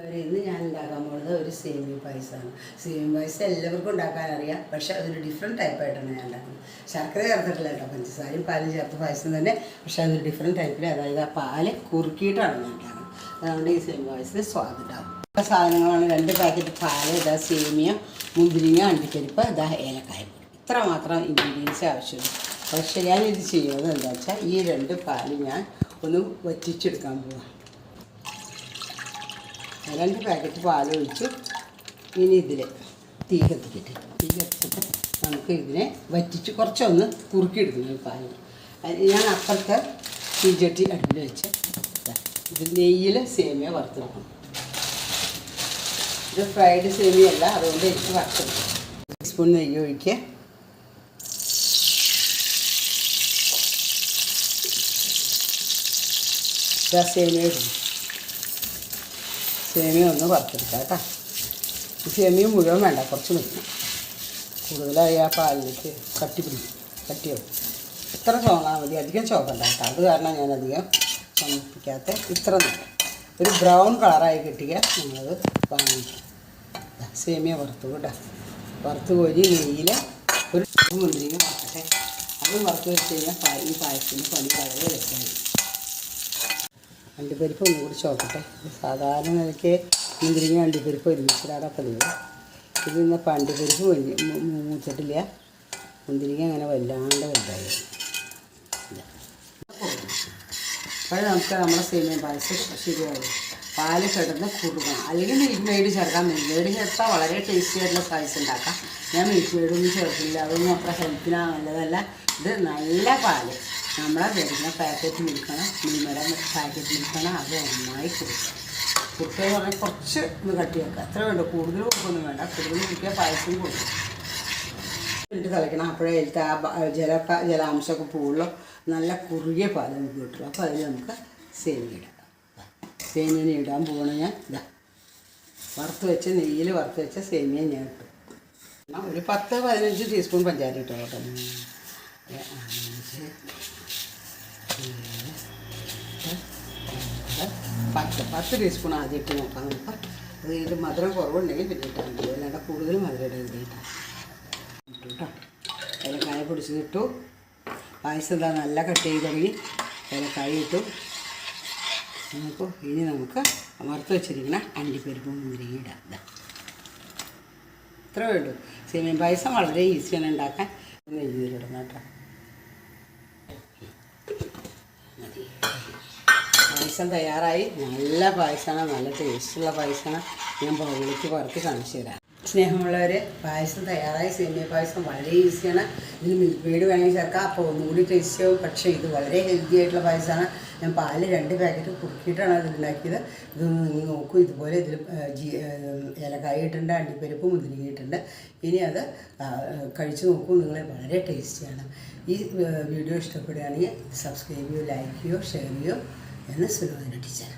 ഇന്ന് ഞാൻ ഉണ്ടാക്കാൻ പോകുന്നത് ഒരു സേമിയ പായസമാണ്. സേമിയ പായസം എല്ലാവർക്കും ഉണ്ടാക്കാൻ അറിയാം പക്ഷെ അതൊരു ഡിഫറെന്റ് ടൈപ്പായിട്ടാണ് ഞാൻ ഉണ്ടാക്കുന്നത്. ശർക്കര ചേർത്തിട്ടില്ല കേട്ടോ. പഞ്ചസാരയും പാലും ചേർത്ത പായസം തന്നെ. പക്ഷെ അതൊരു ഡിഫറെന്റ് ടൈപ്പിൽ അതായത് ആ പാൽ കുറുക്കിയിട്ടാണ് ഞാൻ ഉണ്ടാക്കുന്നത്. അതുകൊണ്ട് ഈ സേമിയ പായസത്തിന് സ്വാദ് ഉണ്ടാവും ഇപ്പൊ സാധനങ്ങളാണ്. രണ്ട് പാക്കറ്റ് പാൽ ഇതാ സേമിയ മുന്തിരിങ്ങ അണ്ടിക്കരിപ്പ് ഇതാ ഏലക്കായ ഇത്ര മാത്രം ഇൻഗ്രീഡിയൻസ് ആവശ്യമുള്ളൂ. പക്ഷേ ഞാനിത് ചെയ്യുന്നത് എന്താ വെച്ചാൽ ഈ രണ്ട് പാൽ ഞാൻ ഒന്ന് വറ്റിച്ചെടുക്കാൻ പോവാം. രണ്ട് പാക്കറ്റ് പാൽ ഒഴിച്ച് ഇനി ഇതിൽ തീ കത്തിക്കട്ടെ. തീ കത്തിച്ചിട്ട് നമുക്ക് ഇതിനെ വറ്റിച്ച് കുറച്ചൊന്ന് കുറുക്കിയെടുക്കുന്നു അതിന് ഞാൻ അപ്പുറത്തെ തീച്ചട്ടി അടുപ്പിൽ വെച്ച് ഇത് നെയ്യിൽ സേമിയ വറുത്തെടുക്കണം. ഇത് ഫ്രൈഡ് സേമിയ അല്ല അതുകൊണ്ട് എനിക്ക് വറുത്തെടുക്കും. ടീസ്പൂൺ നെയ്യ് ഒഴിക്കുക. ഇതാ സേമിയ ഇടുന്നു. സേമിയ ഒന്ന് വറുത്തെടുക്കാം കേട്ടോ. സേമിയ മുഴുവൻ വേണ്ട കുറച്ച് വെക്കണം കൂടുതലായി ആ പാലിലേക്ക് കട്ടി പിടിക്കും കട്ടിയാവും ഇത്ര ചോന്നാൽ മതി അധികം ചോക്കണ്ട കേട്ടോ. അത് കാരണം ഞാൻ അധികം ഇത്ര മതി. ഒരു ബ്രൗൺ കളറായി കിട്ടിയ നമ്മളത് വാങ്ങിക്കും. സേമിയ വറുത്തു കേട്ടോ. വറുത്ത് കോരി നെയ്യിൽ ഒരു മുന്തിരിങ്ങ വറക്കട്ടെ അത് വറുത്ത് വെച്ച് കഴിഞ്ഞാൽ ഈ പായസത്തിന് പണി വളരെ എളുപ്പമായി അണ്ടിപ്പരിപ്പ് ഒന്നും കൂടി ചോക്കട്ടെ സാധാരണ നിലയ്ക്ക് മുന്തിരിങ്ങ അണ്ടിപ്പരിപ്പ് ഒരുമിച്ചിടാറാ പതിവ്. ഇത് ഇന്നിപ്പോൾ അണ്ടിപ്പരിപ്പ് വലിയ മൂച്ചിട്ടില്ല മുന്തിരിങ്ങ അങ്ങനെ വല്ലാണ്ട് വലുതായി. അപ്പോൾ നമുക്ക് നമ്മുടെ സേമിയ പായസം ശരിയാവും. പാൽ കിടന്ന് കുറുകണം. അല്ലെങ്കിൽ മിൽക്ക് മെയ്ഡ് ചേർക്കാം. മിൽക്ക് മെയ്ഡ് ചേർത്താൽ വളരെ ടേസ്റ്റി ആയിട്ടുള്ള പായസം ഉണ്ടാക്കാം. ഞാൻ മിൽക്ക് മെയ്ഡൊന്നും ചേർക്കില്ല അതൊന്നും അത്ര ഹെൽത്തിനാ നല്ലതല്ല. ഇത് നല്ല പാൽ. നമ്മളെ വരുന്ന പാക്കറ്റ് മിൽക്കണം മിൽമയുടെ പാക്കറ്റ് മിൽക്കണം അത് നന്നായി കുടിക്കുക കുറുക്കുക എന്ന് പറഞ്ഞാൽ കുറച്ച് ഒന്ന് കട്ടി വെക്കുക. അത്ര വേണ്ട. കൂടുതൽ കുറുക്കൊന്നും വേണ്ട. കൂടുതൽ കുടിക്കുക പായസം കൊടുക്കും ഇട്ട് തിളയ്ക്കണം. അപ്പോഴേ ആ ജല ജലാംശമൊക്കെ പോകുള്ളൂ നല്ല കുറുകിയ പാലം നമുക്ക് കിട്ടുള്ളൂ. അപ്പോൾ അതിൽ നമുക്ക് സേമിയ ഇടാം. സേമിയ ഇടാൻ പോകണം ഞാൻ. ഇതാ വറുത്ത് വെച്ച നെയ്യിൽ വറുത്ത് വെച്ച സേമിയ ഞാൻ ഇട്ടു. ഒരു പത്ത് പതിനഞ്ച് ടീസ്പൂൺ പഞ്ചാര ഇട്ടോ കേട്ടോ. ഒമ്പത് പത്ത് ടീസ്പൂൺ ആദ്യം ഇട്ട് നോക്കാം. നമുക്ക് അത് ഇത് മധുരം കുറവുണ്ടെങ്കിൽ പിന്നെ ഇട്ടാൽ മതി. അല്ലാണ്ട് കൂടുതൽ മധുരം ഇടരുത് കേട്ടോ കേട്ടോ ഏലക്കായ പൊടിച്ച് കിട്ടു പായസം എന്താ നല്ല കട്ട് ചെയ്ത് തുടങ്ങി. ഏലക്കായ ഇട്ടു. നമുക്ക് ഇനി നമുക്ക് വറുത്ത് വെച്ചിരിക്കുന്ന അണ്ടിപ്പരിപ്പും മുന്തിരിയും ഇടാം. ഇതാ. ഇത്ര വേണ്ടു സേമിയ പായസം വളരെ ഈസിയാണ് ഉണ്ടാക്കാൻ. നെയ്യിലിടണം കേട്ടോ മതി പായസം തയ്യാറായി. നല്ല പായസമാണ് നല്ല ടേസ്റ്റുള്ള പായസമാണ് ഞാൻ ബൗളിലേക്ക് പുറത്ത് കാണിച്ചു തരാം. സ്നേഹമുള്ളവർ പായസം തയ്യാറായി. സേമിയ പായസം വളരെ ഈസിയാണ്. ഇതിന് മിൽക്ക് മെയ്ഡ് വേണമെങ്കിൽ ചേർക്കാം. അപ്പോൾ ഒന്നുകൂടി ടേസ്റ്റ് ആവും. പക്ഷേ ഇത് വളരെ ഹെൽത്തി ആയിട്ടുള്ള പായസമാണ് ഞാൻ പാൽ രണ്ട് പാക്കറ്റ് കുറുക്കിയിട്ടാണ് അത് ഉണ്ടാക്കിയത്. ഇതൊന്ന് നിങ്ങൾ നോക്കൂ. ഇതുപോലെ ഇതിൽ ജി ഇട്ടിട്ടുണ്ട് അണ്ടിപ്പരിപ്പ് മുന്തിരിങ്ങ ഇട്ടുണ്ട് ഇനി അത് കഴിച്ച് നോക്കൂ. നിങ്ങൾ വളരെ ടേസ്റ്റിയാണ് ഈ വീഡിയോ ഇഷ്ടപ്പെടുകയാണെങ്കിൽ സബ്സ്ക്രൈബ് ചെയ്യോ ലൈക്ക് ചെയ്യോ ഷെയർ ചെയ്യോ. എന്ന് സുലോചന ടീച്ചർ